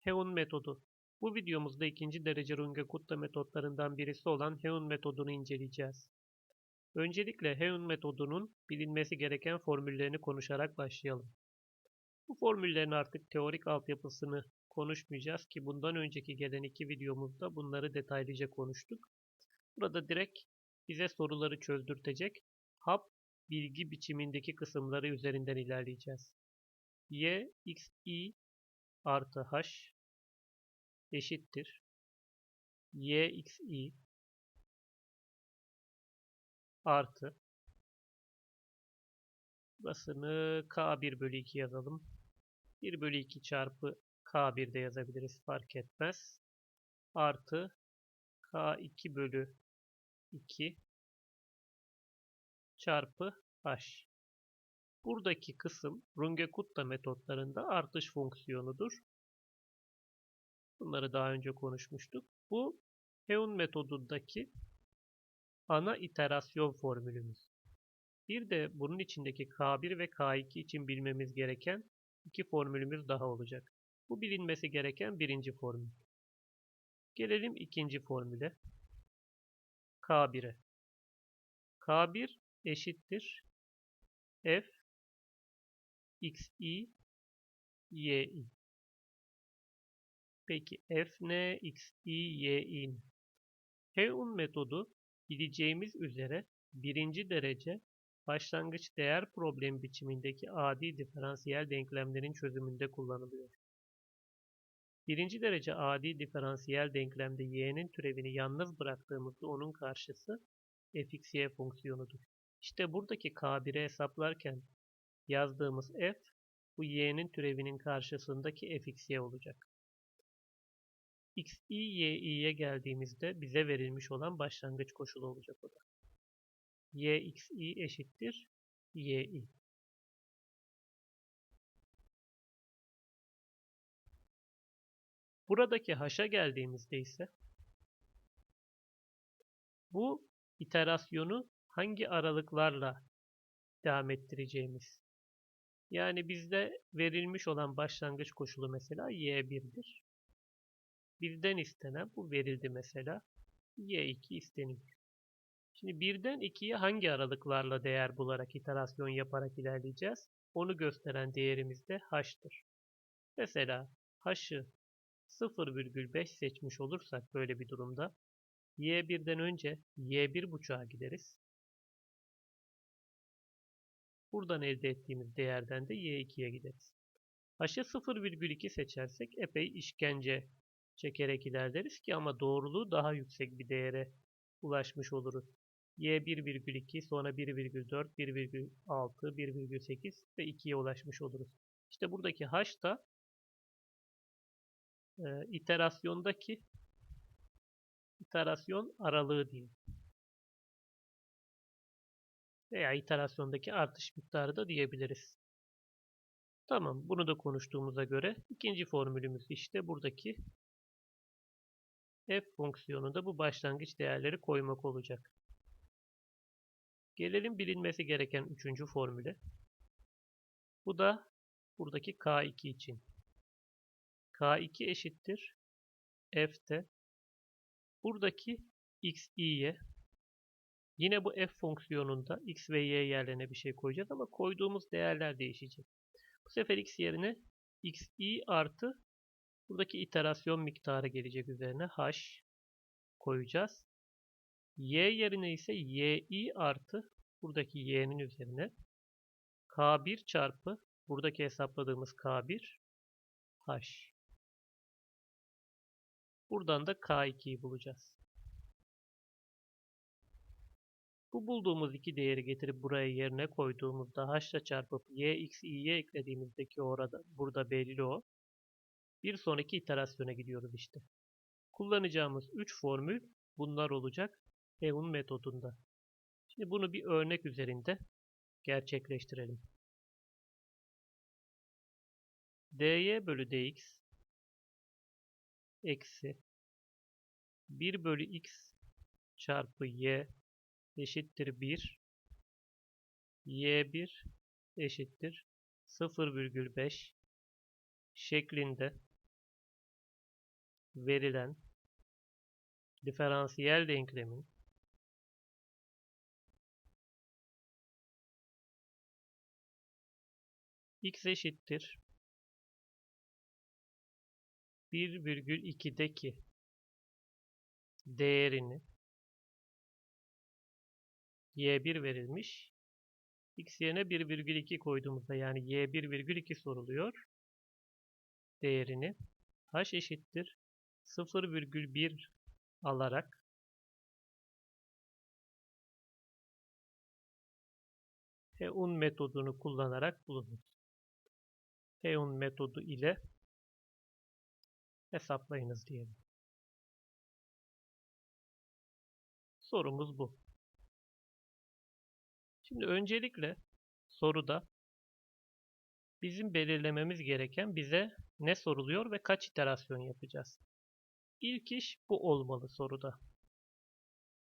Heun metodu. Bu videomuzda ikinci derece Runge-Kutta metotlarından birisi olan Heun metodunu inceleyeceğiz. Öncelikle Heun metodunun bilinmesi gereken formüllerini konuşarak başlayalım. Bu formüllerin artık teorik altyapısını konuşmayacağız ki bundan önceki gelen iki videomuzda bunları detaylıca konuştuk. Burada direkt bize soruları çözdürtecek hap bilgi biçimindeki kısımları üzerinden ilerleyeceğiz. y x i artı h eşittir y x i artı burasını k1 bölü 2 yazalım. 1 bölü 2 çarpı k1 de yazabiliriz fark etmez. Artı k2 bölü 2 çarpı h. Buradaki kısım Runge-Kutta metotlarında artış fonksiyonudur. Bunları daha önce konuşmuştuk. Bu Heun metodundaki ana iterasyon formülümüz. Bir de bunun içindeki K1 ve K2 için bilmemiz gereken iki formülümüz daha olacak. Bu bilinmesi gereken birinci formül. Gelelim ikinci formüle. K1'e. K1 eşittir f xi yi. Peki f ne? xi yi ne? Heun metodu bileceğimiz üzere birinci derece başlangıç değer problemi biçimindeki adi diferansiyel denklemlerin çözümünde kullanılıyor. Birinci derece adi diferansiyel denklemde y'nin türevini yalnız bıraktığımızda onun karşısı fxy fonksiyonudur. İşte buradaki k1'i hesaplarken yazdığımız f bu y'nin türevinin karşısındaki fxy olacak. xi yi'ye geldiğimizde bize verilmiş olan başlangıç koşulu olacak o da. yxi eşittir yi. Buradaki h'a geldiğimizde ise bu iterasyonu hangi aralıklarla devam ettireceğimiz. Yani bizde verilmiş olan başlangıç koşulu mesela y1'dir. Bizden istenen bu verildi mesela. y2 isteniyor. Şimdi birden 2'ye hangi aralıklarla değer bularak iterasyon yaparak ilerleyeceğiz? Onu gösteren değerimiz de h'tır. Mesela h'ı 0,5 seçmiş olursak böyle bir durumda y1'den önce y1,5'a gideriz. Buradan elde ettiğimiz değerden de y2'ye gideriz. H'ı 0,2 seçersek epey işkence çekerek ilerleriz ki ama doğruluğu daha yüksek bir değere ulaşmış oluruz. y 1,2 sonra 1,4, 1,6, 1,8 ve 2'ye ulaşmış oluruz. İşte buradaki h da e, iterasyondaki iterasyon aralığı diye. Veya iterasyondaki artış miktarı da diyebiliriz. Tamam, bunu da konuştuğumuza göre ikinci formülümüz işte buradaki f fonksiyonunda bu başlangıç değerleri koymak olacak. Gelelim bilinmesi gereken üçüncü formüle. Bu da buradaki k2 için. k2 eşittir f'te buradaki xi'ye yine bu f fonksiyonunda x ve y yerlerine bir şey koyacağız ama koyduğumuz değerler değişecek. Bu sefer x yerine xi artı buradaki iterasyon miktarı gelecek üzerine h koyacağız. y yerine ise yi artı buradaki y'nin üzerine k1 çarpı buradaki hesapladığımız k1 h. Buradan da K2'yi bulacağız. Bu bulduğumuz iki değeri getirip buraya yerine koyduğumuzda h çarpıp y, x, i'ye eklediğimizdeki orada burada belli o. Bir sonraki iterasyona gidiyoruz işte. Kullanacağımız 3 formül bunlar olacak Heun metodunda. Şimdi bunu bir örnek üzerinde gerçekleştirelim. dy bölü dx eksi 1 bölü x çarpı y eşittir 1 y1 eşittir 0,5 şeklinde verilen diferansiyel denklemin x eşittir 1,2'deki değerini y1 verilmiş. x yerine 1,2 koyduğumuzda yani y1,2 soruluyor. Değerini h eşittir 0,1 alarak Heun metodunu kullanarak bulunur. Heun metodu ile hesaplayınız diyelim. Sorumuz bu. Şimdi öncelikle soruda bizim belirlememiz gereken bize ne soruluyor ve kaç iterasyon yapacağız. İlk iş bu olmalı soruda.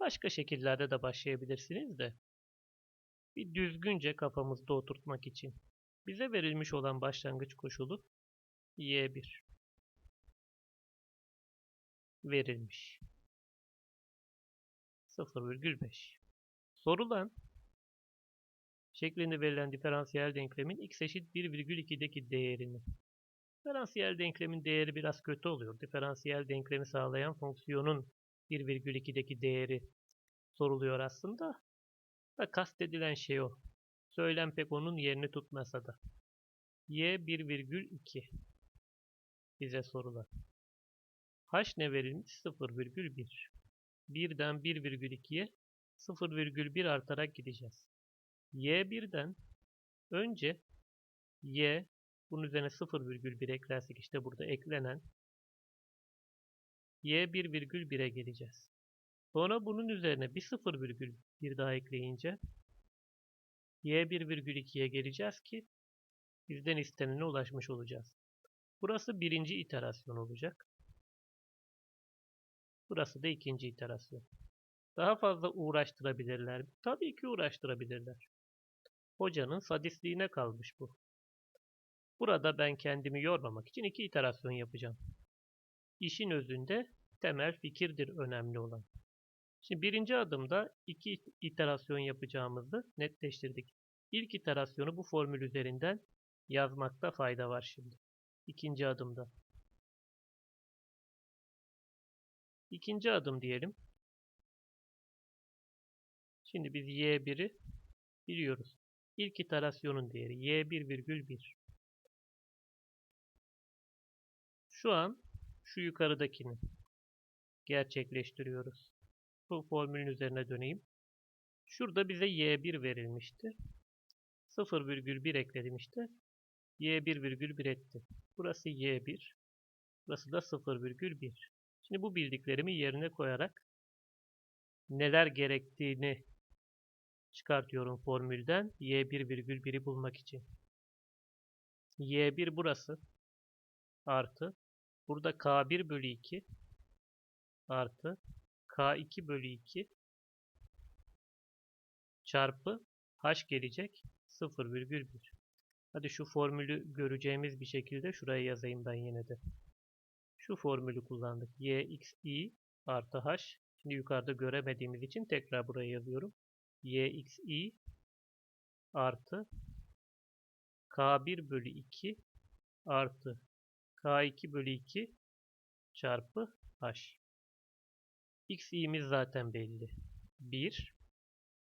Başka şekillerde de başlayabilirsiniz de. Bir düzgünce kafamızda oturtmak için. Bize verilmiş olan başlangıç koşulu y1 verilmiş. 0,5 Sorulan şeklinde verilen diferansiyel denklemin x eşit 1,2'deki değerini. Diferansiyel denklemin değeri biraz kötü oluyor. Diferansiyel denklemi sağlayan fonksiyonun 1,2'deki değeri soruluyor aslında. Da kastedilen şey o. Söylem pek onun yerini tutmasa da. y 1,2 bize sorular. h ne verilmiş? 0,1. 1'den 1,2'ye 0,1 artarak gideceğiz. Y1'den önce y bunun üzerine 0,1 eklersek işte burada eklenen y 1,1'e geleceğiz. Sonra bunun üzerine bir 0,1 daha ekleyince y 1,2'ye geleceğiz ki bizden istenene ulaşmış olacağız. Burası birinci iterasyon olacak. Burası da ikinci iterasyon. Daha fazla uğraştırabilirler? Tabii ki uğraştırabilirler. Hocanın sadistliğine kalmış bu. Burada ben kendimi yormamak için iki iterasyon yapacağım. İşin özünde temel fikirdir önemli olan. Şimdi birinci adımda iki iterasyon yapacağımızı netleştirdik. İlk iterasyonu bu formül üzerinden yazmakta fayda var şimdi. İkinci adımda. İkinci adım diyelim. Şimdi biz y1'i biliyoruz. İlk iterasyonun değeri y1,1. Şu an şu yukarıdakini gerçekleştiriyoruz. Bu formülün üzerine döneyim. Şurada bize y1 verilmişti. 0,1 ekledim işte. y1,1 etti. Burası y1. Burası da 0,1. Şimdi bu bildiklerimi yerine koyarak neler gerektiğini çıkartıyorum formülden y1,1'i bulmak için. y1 burası artı burada k1 bölü 2 artı k2 bölü 2 çarpı h gelecek 0,1. Hadi şu formülü göreceğimiz bir şekilde şuraya yazayım ben yine de. Şu formülü kullandık. y x i artı h. Şimdi yukarıda göremediğimiz için tekrar buraya yazıyorum. Y x i artı k1 bölü 2 artı k2 bölü 2 çarpı h. x i'miz zaten belli. 1.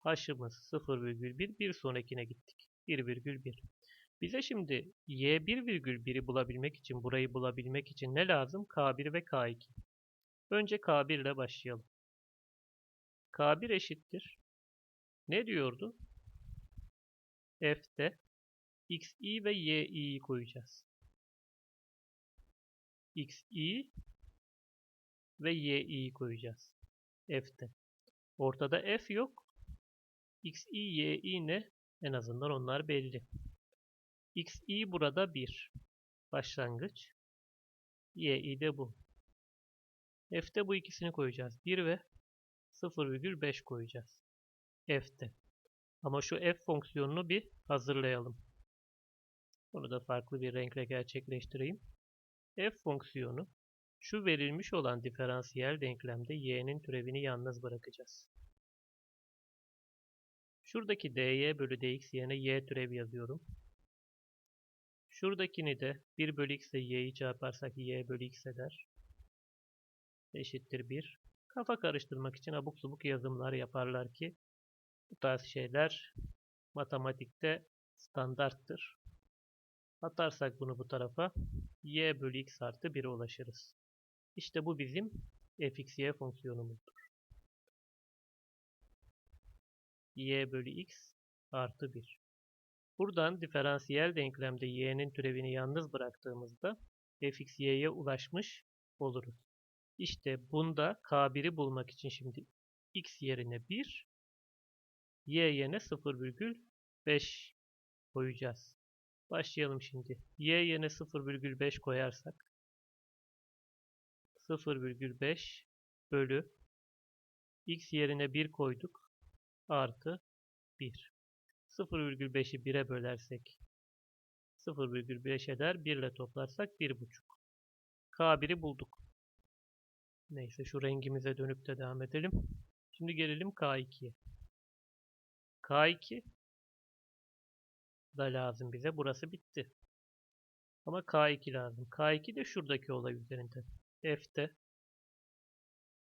h'ımız 0,1. Bir sonrakine gittik. 1,1. Bize şimdi y1,1'i bulabilmek için, burayı bulabilmek için ne lazım? K1 ve K2. Önce K1 ile başlayalım. K1 eşittir. Ne diyordu? F'de xi ve yi'yi koyacağız. xi ve yi'yi koyacağız. F'de. Ortada f yok. xi, yi ne? En azından onlar belli xi burada 1. Başlangıç. yi de bu. f'te bu ikisini koyacağız. 1 ve 0,5 koyacağız. F'te. Ama şu f fonksiyonunu bir hazırlayalım. Bunu da farklı bir renkle gerçekleştireyim. f fonksiyonu Şu verilmiş olan diferansiyel denklemde y'nin türevini yalnız bırakacağız. Şuradaki dy bölü dx yerine y türevi yazıyorum. Şuradakini de 1 bölü x ile y'yi çarparsak y bölü x eder. Eşittir 1. Kafa karıştırmak için abuk subuk yazımlar yaparlar ki bu tarz şeyler matematikte standarttır. Atarsak bunu bu tarafa y bölü x artı 1'e ulaşırız. İşte bu bizim fxy fonksiyonumuzdur. y bölü x artı 1. Buradan diferansiyel denklemde y'nin türevini yalnız bıraktığımızda fxy'ye ulaşmış oluruz. İşte bunda k1'i bulmak için şimdi x yerine 1, y yerine 0,5 koyacağız. Başlayalım şimdi. y yerine 0,5 koyarsak 0,5 bölü x yerine 1 koyduk artı 1. 0,5'i 1'e bölersek 0,5 eder. 1 ile toplarsak 1,5. K1'i bulduk. Neyse şu rengimize dönüp de devam edelim. Şimdi gelelim K2'ye. K2 da lazım bize. Burası bitti. Ama K2 lazım. K2 de şuradaki olay üzerinde. F'te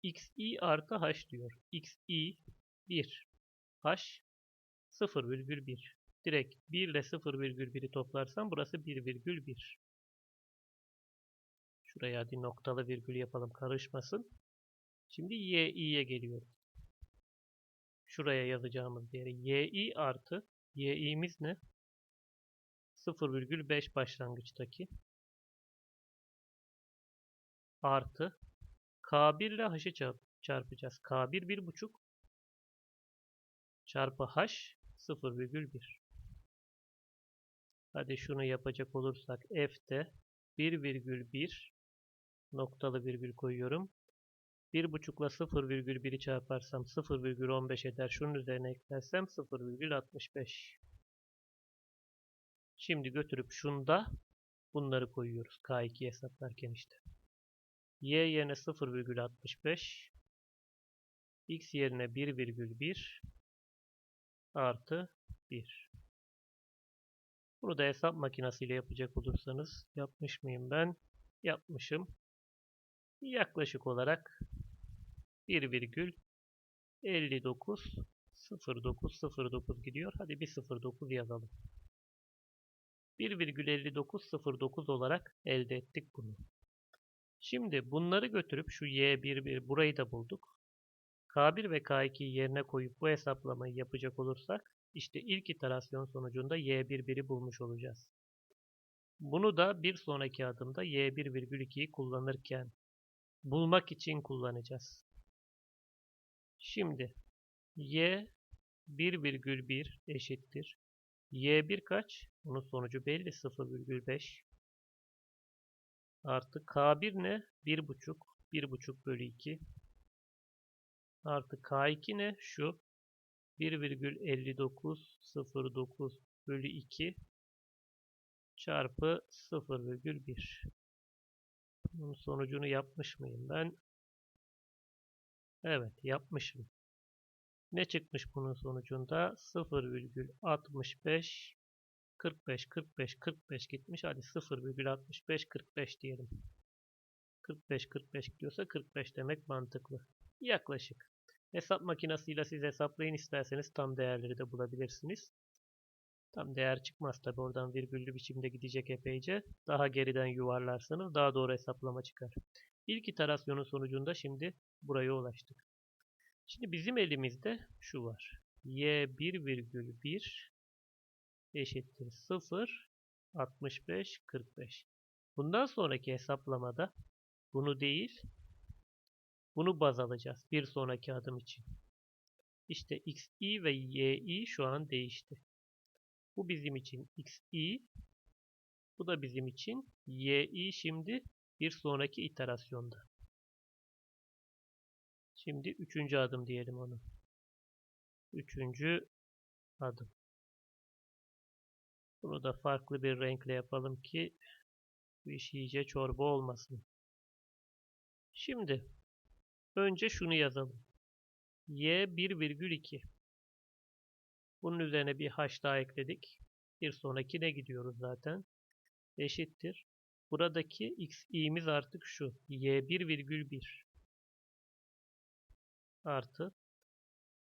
xi artı h diyor. xi 1. h 0,1. Direkt 1 ile 0,1'i toplarsam burası 1,1. Şuraya hadi noktalı virgül yapalım karışmasın. Şimdi yi'ye geliyorum. Şuraya yazacağımız yere yi artı yi'miz ne? 0,5 başlangıçtaki artı k1 ile h'ı çarpacağız. k1 1,5 çarpı h 0,1. Hadi şunu yapacak olursak f'te 1,1 noktalı virgül koyuyorum. 1,5 ile 0,1'i çarparsam 0,15 eder. Şunun üzerine eklersem 0,65. Şimdi götürüp şunda bunları koyuyoruz. K2 hesaplarken işte. Y yerine 0,65 X yerine 1,1 artı 1. Bunu da hesap makinesiyle yapacak olursanız yapmış mıyım ben? Yapmışım. Yaklaşık olarak 1,59 0909 gidiyor. Hadi bir 09 yazalım. 1,5909 olarak elde ettik bunu. Şimdi bunları götürüp şu y11 burayı da bulduk. K1 ve K2'yi yerine koyup bu hesaplamayı yapacak olursak işte ilk iterasyon sonucunda y11'i bulmuş olacağız. Bunu da bir sonraki adımda y1,2'yi kullanırken bulmak için kullanacağız. Şimdi y 1,1 eşittir. y1 kaç? Bunun sonucu belli 0,5. Artı K1 ne? 1,5. 1,5 bölü 2. Artı K2 ne? Şu. 1,5909 bölü 2 çarpı 0,1. Bunun sonucunu yapmış mıyım ben? Evet yapmışım. Ne çıkmış bunun sonucunda? 0,65 45 45 45 gitmiş. Hadi 0,65 45 diyelim. 45 45 gidiyorsa 45 demek mantıklı. Yaklaşık. Hesap makinesiyle siz hesaplayın isterseniz tam değerleri de bulabilirsiniz. Tam değer çıkmaz tabi oradan virgüllü biçimde gidecek epeyce. Daha geriden yuvarlarsanız daha doğru hesaplama çıkar. İlk iterasyonun sonucunda şimdi buraya ulaştık. Şimdi bizim elimizde şu var. y 1,1 eşittir 0 65 45. Bundan sonraki hesaplamada bunu değil bunu baz alacağız bir sonraki adım için. İşte xi ve yi şu an değişti. Bu bizim için xi bu da bizim için yi şimdi bir sonraki iterasyonda. Şimdi üçüncü adım diyelim onu. Üçüncü adım. Bunu da farklı bir renkle yapalım ki bu iş iyice çorba olmasın. Şimdi önce şunu yazalım. y 1,2 Bunun üzerine bir h daha ekledik. Bir sonrakine gidiyoruz zaten. Eşittir. Buradaki x artık şu. y 1,1 artı.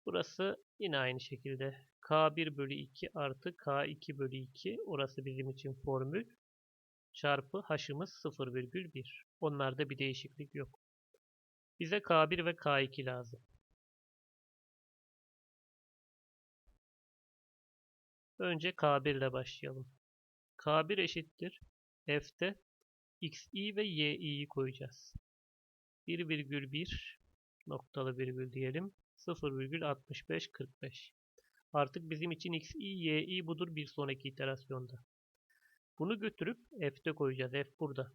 Burası yine aynı şekilde. k1 bölü 2 artı k2 bölü 2. Orası bizim için formül. Çarpı h'ımız 0,1. Onlarda bir değişiklik yok. Bize k1 ve k2 lazım. Önce K1 ile başlayalım. K1 eşittir. F'te xi ve yi'yi koyacağız. 1,1 noktalı virgül diyelim. 0,6545. Artık bizim için xi, yi budur bir sonraki iterasyonda. Bunu götürüp f'te koyacağız. f burada.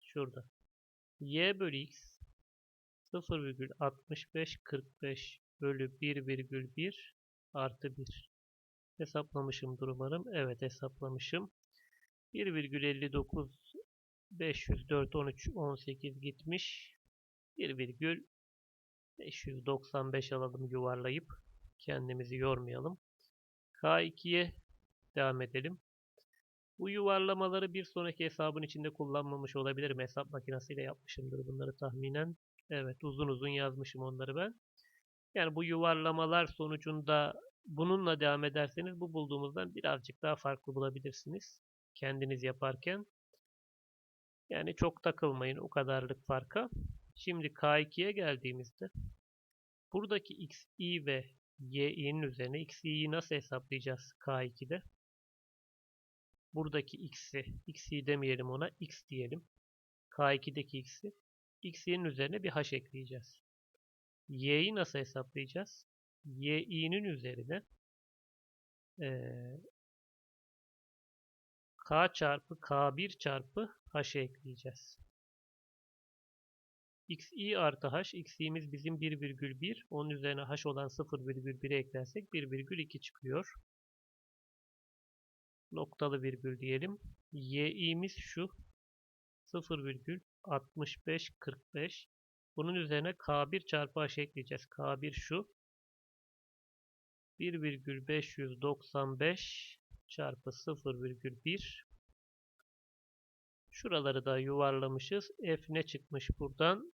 Şurada. y bölü x 0,6545 bölü 1,1 artı 1. Hesaplamışımdır umarım. Evet hesaplamışım. 1,59 504 13 18 gitmiş. 1,595 alalım yuvarlayıp kendimizi yormayalım. K2'ye devam edelim. Bu yuvarlamaları bir sonraki hesabın içinde kullanmamış olabilirim. Hesap makinesiyle yapmışımdır bunları tahminen. Evet uzun uzun yazmışım onları ben. Yani bu yuvarlamalar sonucunda bununla devam ederseniz bu bulduğumuzdan birazcık daha farklı bulabilirsiniz. Kendiniz yaparken. Yani çok takılmayın o kadarlık farka. Şimdi K2'ye geldiğimizde buradaki xi ve yi'nin üzerine xi'yi nasıl hesaplayacağız K2'de? Buradaki x'i, x'i demeyelim ona, x diyelim. K2'deki x'i, x'in üzerine bir h ekleyeceğiz. y'yi nasıl hesaplayacağız? Yi'nin üzerine e, k çarpı k1 çarpı h'e ekleyeceğiz. xi artı h, xi'miz bizim 1,1, onun üzerine h olan 0,1'e eklersek 1,2 çıkıyor. Noktalı virgül diyelim. yi'miz şu. 0,6545. Bunun üzerine k1 çarpı h ekleyeceğiz. k1 şu. 1,595 çarpı 0,1 Şuraları da yuvarlamışız. F ne çıkmış buradan?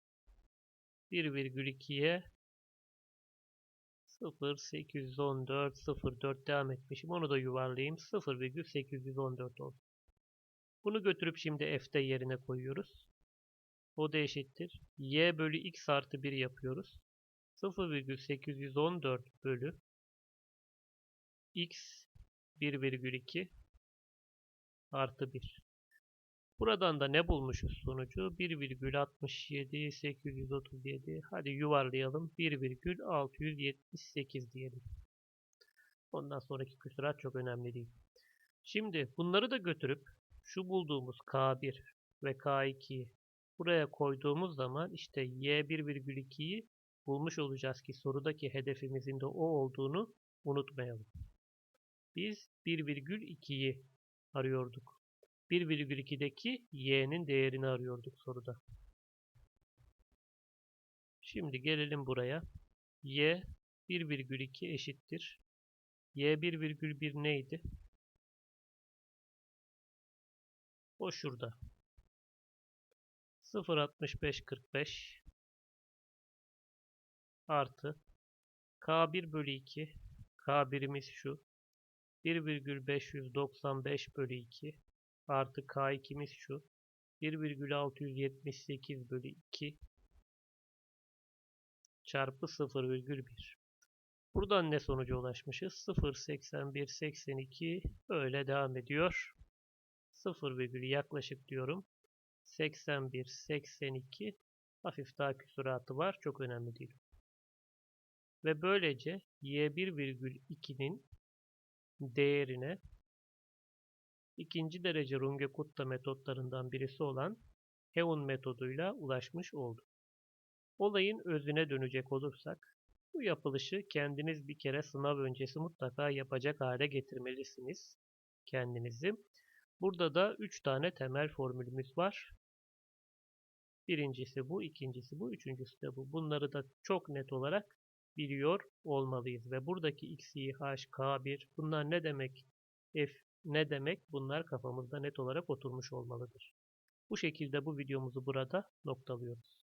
1,2'ye 0,814 0,4 devam etmişim. Onu da yuvarlayayım. 0,814 oldu. Bunu götürüp şimdi F'de yerine koyuyoruz. O da eşittir. Y bölü X artı 1 yapıyoruz. 0,814 bölü x 1,2 artı 1. Buradan da ne bulmuşuz sonucu? 1,67 837 hadi yuvarlayalım. 1,678 diyelim. Ondan sonraki küsurat çok önemli değil. Şimdi bunları da götürüp şu bulduğumuz K1 ve K2'yi buraya koyduğumuz zaman işte Y1,2'yi bulmuş olacağız ki sorudaki hedefimizin de o olduğunu unutmayalım. Biz 1,2'yi arıyorduk. 1,2'deki y'nin değerini arıyorduk soruda. Şimdi gelelim buraya. y 1,2 eşittir. y 1,1 neydi? O şurada. 0.6545 artı k1 bölü 2 k1'imiz şu 1,595 bölü 2 artı K2'miz şu. 1,678 bölü 2 çarpı 0,1. Buradan ne sonuca ulaşmışız? 0,81, 82 öyle devam ediyor. 0, yaklaşık diyorum. 81, 82 hafif daha küsuratı var. Çok önemli değil. Ve böylece y1,2'nin değerine ikinci derece Runge-Kutta metotlarından birisi olan Heun metoduyla ulaşmış olduk. Olayın özüne dönecek olursak, bu yapılışı kendiniz bir kere sınav öncesi mutlaka yapacak hale getirmelisiniz kendinizi. Burada da 3 tane temel formülümüz var. Birincisi bu, ikincisi bu, üçüncüsü de bu. Bunları da çok net olarak biliyor olmalıyız. Ve buradaki x, y, h, k1 bunlar ne demek? F ne demek? Bunlar kafamızda net olarak oturmuş olmalıdır. Bu şekilde bu videomuzu burada noktalıyoruz.